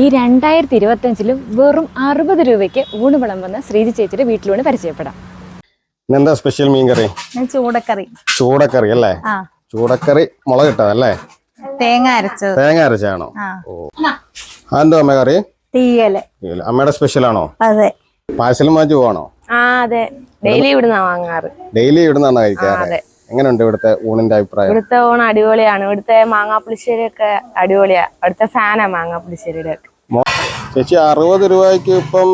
ഈ രണ്ടായിരത്തി ഇരുപത്തഞ്ചിലും വെറും അറുപത് രൂപയ്ക്ക് ഊണ് വിളമ്പുന്ന ശ്രീജി ചേച്ചിയുടെ വീട്ടിലൂടെ പരിചയപ്പെടാം. എന്താ സ്പെഷ്യൽ മീൻകറി? കറി ചൂടക്കറി. ചൂടക്കറി അല്ലേ? ആ. ചൂടക്കറി മുളക് ഇട്ടതല്ലേ തേങ്ങ അരച്ചത്. തേങ്ങ അരച്ചാണോ അതെന്തോ അമ്മ കറി? തീയൽ. ഇല്ല. അമ്മയുടെ സ്പെഷ്യൽ ആണോ? അതെ. പാഴ്സലും വാങ്ങിച്ചു പോവാണോ? ആ അതെ. ഡെയിലി ഇവിടുന്നാ വാങ്ങാറ്. ഡെയിലി ഇവിടുന്നാണ് കഴിക്കാറ്? അതെ. എങ്ങനെയുണ്ട് ഇവിടുത്തെ ഊണിന്റെ അഭിപ്രായം? ഇവിടുത്തെ ഊണ് അടിപൊളിയാണ്. ഇവിടുത്തെ മാങ്ങാപ്പുളിശ്ശേരി ഒക്കെ അടിപൊളിയാ. ഇവിടുത്തെ ഫാനാ മാങ്ങാപ്പുളിശ്ശേരിയുടെ ഒക്കെ ചേച്ചി അറുപത് രൂപയ്ക്ക് ഇപ്പം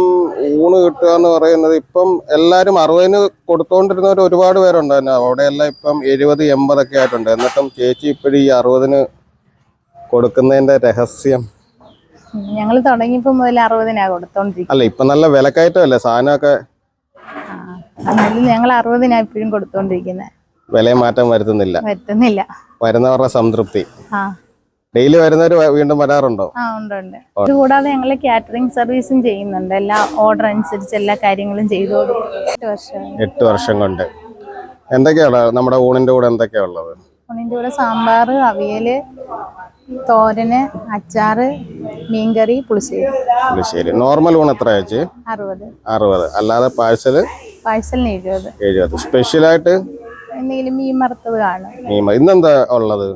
ഊണ് കിട്ടുക എന്ന് പറയുന്നത് ഇപ്പം എല്ലാരും അറുപതിന് കൊടുത്തോണ്ടിരുന്നവർ ഒരുപാട് പേരുണ്ട് തന്നെ. അവിടെ എല്ലാം ഇപ്പം എഴുപത് എൺപതൊക്കെ ആയിട്ടുണ്ട്. എന്നിട്ടും ചേച്ചി ഇപ്പോഴും ഈ അറുപതിന് കൊടുക്കുന്നതിന്റെ രഹസ്യം? ഞങ്ങൾ തുടങ്ങിയപ്പോ മുതൽ അറുപതിനാ കൊടുത്തോണ്ടിരിക്കും അല്ല ഇപ്പൊ നല്ല വിലക്കയറ്റമല്ലേ സാധനമൊക്കെ? ഞങ്ങൾ അറുപതിനാ ഇപ്പോഴും കൊടുത്തോണ്ടിരിക്കുന്നത് വില വരുത്തുന്നില്ല. വരുത്തുന്നില്ല. വരുന്നവരുടെ സംതൃപ്തി. ഡെയിലി വരുന്നവർ വീണ്ടും വരാറുണ്ടോ? ഉണ്ട് ഇത് കൂടാതെ ഞങ്ങൾ കാറ്ററിംഗ് സർവീസും ചെയ്യുന്നുണ്ട്. എല്ലാ ഓർഡർ അനുസരിച്ച് എല്ലാ കാര്യങ്ങളും ചെയ്തു കൊടുക്കും. എട്ട് വർഷം. കൊണ്ട്. എന്തൊക്കെയാണ് നമ്മുടെ ഊണിന്റെ കൂടെ എന്തൊക്കെയാ ഉള്ളത്? ഊണിന്റെ കൂടെ സാമ്പാർ അവിയൽ തോരന് അച്ചാറ് മീൻകറി പുളിശ്ശേരി. പുളിശ്ശേരി. നോർമൽ ഊണ് എത്ര അറുപത്. അറുപത്. അല്ലാതെ പാഴ്സൽ പാഴ്സലിന് എഴുപത്. എഴുപത്. സ്പെഷ്യലായിട്ട്? എന്തെങ്കിലും മീൻ വറുത്തത് കാണും. മീൻ ഇന്നെന്താ ഉള്ളത്?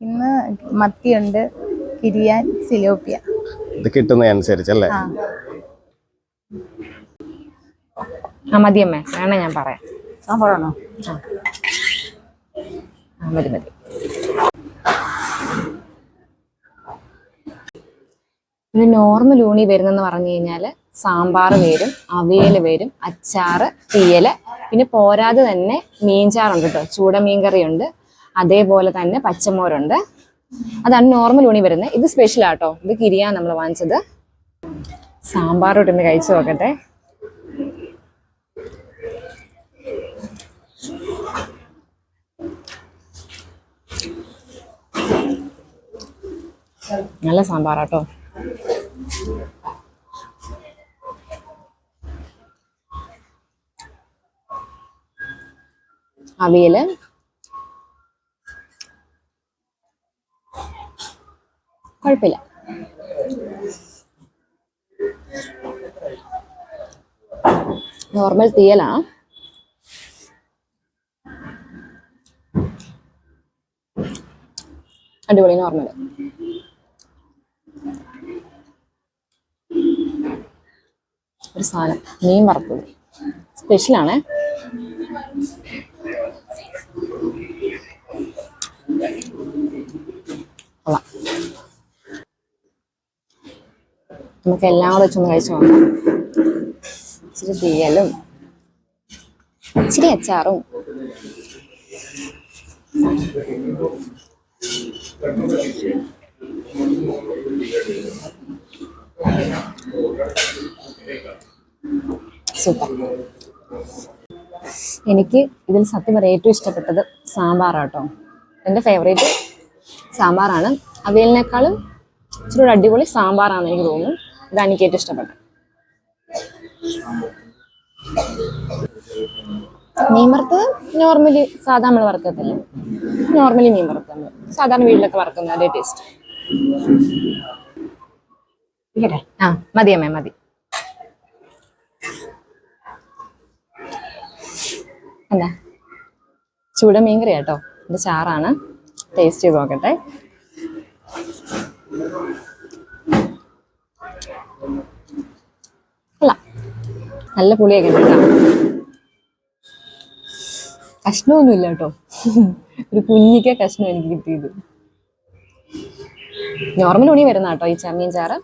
ഇന്ന് മത്തിയുണ്ട് കിരിയാൻ സിലോപ്പിയ. ഇത് കിട്ടുന്നതനുസരിച്ചല്ലേ ആ. മതിയമ്മേ വേണം ഞാൻ പറയാം. ആ മതി മതി. ഇത് നോർമൽ ഊണി വരുന്നെന്ന് പറഞ്ഞു കഴിഞ്ഞാൽ സാമ്പാർ വരും അവിയൽ വരും അച്ചാറ് തീയൽ പിന്നെ പോരാതെ തന്നെ മീൻചാറുണ്ട് കേട്ടോ ചൂട മീൻകറിയുണ്ട്. അതേപോലെ തന്നെ പച്ചമോരുണ്ട്. അതാണ് നോർമൽ ഊണി വരുന്നത്. ഇത് സ്പെഷ്യൽ ആട്ടോ. ഇത് കിരിയാ നമ്മൾ വാങ്ങിച്ചത്. സാമ്പാർ ഇട്ടൊന്ന് കഴിച്ചു നോക്കട്ടെ. നല്ല സാമ്പാറാട്ടോ. അവിയൽ. കുഴപ്പമില്ല. നോർമൽ തീയലാ. അടിപൊളി നോർമൽ ഒരു സാധനം. മീൻ വറുത്തത്. സ്പെഷ്യലാണേ. നമുക്ക് എല്ലാം കൂടെ വെച്ചൊന്ന് കഴിച്ചു നോക്കാം. ഇച്ചിരി തീയലും ഇച്ചിരി അച്ചാറും. സൂപ്പർ. എനിക്ക് ഇതിൽ സത്യം പറയാം ഏറ്റവും ഇഷ്ടപ്പെട്ടത് സാമ്പാറാട്ടോ. എന്റെ ഫേവറേറ്റ് സാമ്പാറാണ്. അവിയലിനേക്കാളും ഇച്ചിരി അടിപൊളി സാമ്പാറാണെന്ന് എനിക്ക് തോന്നുന്നു. ഇതാണ് എനിക്ക് ഏറ്റവും ഇഷ്ടപ്പെട്ടത്. മീൻ നോർമലി സാധാ നമ്മൾ വറുക്കത്തില്ല? നോർമലി മീൻ വറുക്കുന്നത് സാധാരണ വീട്ടിലൊക്കെ വറുക്കുന്ന അതേ ടേസ്റ്റ് ആ മതി അമ്മേ മതി. എന്താ? ചൂട മീൻകറി കേട്ടോ ഇത് ചാറാണ്. ടേസ്റ്റ് ചെയ്ത് നോക്കട്ടെ. അല്ല നല്ല പുളിയൊക്കെ കേട്ടോ. കഷ്ണമൊന്നുമില്ല കേട്ടോ. ഒരു കുഞ്ഞിക്ക കഷ്ണം എനിക്ക് കിട്ടിയത്. നോർമൽ ഉണി വരുന്ന കേട്ടോ ഈ ചമ്മീൻ ചാറ്.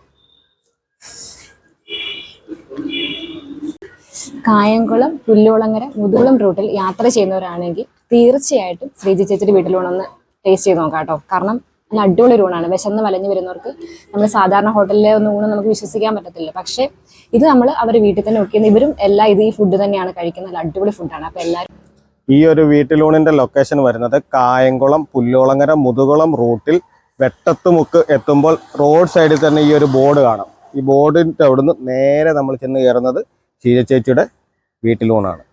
കായംകുളം പുല്ലുളങ്ങര മുതുകുളം റൂട്ടിൽ യാത്ര ചെയ്യുന്നവരാണെങ്കിൽ തീർച്ചയായിട്ടും ശ്രീജി ചേച്ചിയുടെ വീട്ടിലൂണൊന്ന് ടേസ്റ്റ് ചെയ്ത് നോക്കാം കേട്ടോ. കാരണം നല്ല അടിപൊളി ഊണാണ് വിശന്ന് വലഞ്ഞു വരുന്നവർക്ക് നമ്മൾ സാധാരണ ഹോട്ടലിലെ ഒന്നും ഊണ് നമുക്ക് വിശ്വസിക്കാൻ പറ്റത്തില്ല. പക്ഷേ ഇത് നമ്മൾ അവർ വീട്ടിൽ തന്നെ വെക്കുന്ന ഇവരും എല്ലാം ഇത് ഈ ഫുഡ് തന്നെയാണ് കഴിക്കുന്നത് നല്ല അടിപൊളി ഫുഡാണ് അപ്പോൾ എല്ലാവരും ഈ ഒരു വീട്ടിലൂണിന്റെ ലൊക്കേഷൻ വരുന്നത് കായംകുളം പുല്ലോളങ്ങര മുതുകുളം റൂട്ടിൽ വെട്ടത്തുമുക്ക് എത്തുമ്പോൾ റോഡ് സൈഡിൽ തന്നെ ഈ ഒരു ബോർഡ് കാണാം. ഈ ബോർഡിന്റെ അവിടുന്ന് നേരെ നമ്മൾ ചെന്ന് കയറുന്നത് ചീരച്ചേച്ചിയുടെ ചേച്ചിയുടെ വീട്ടിലൂണാണ്.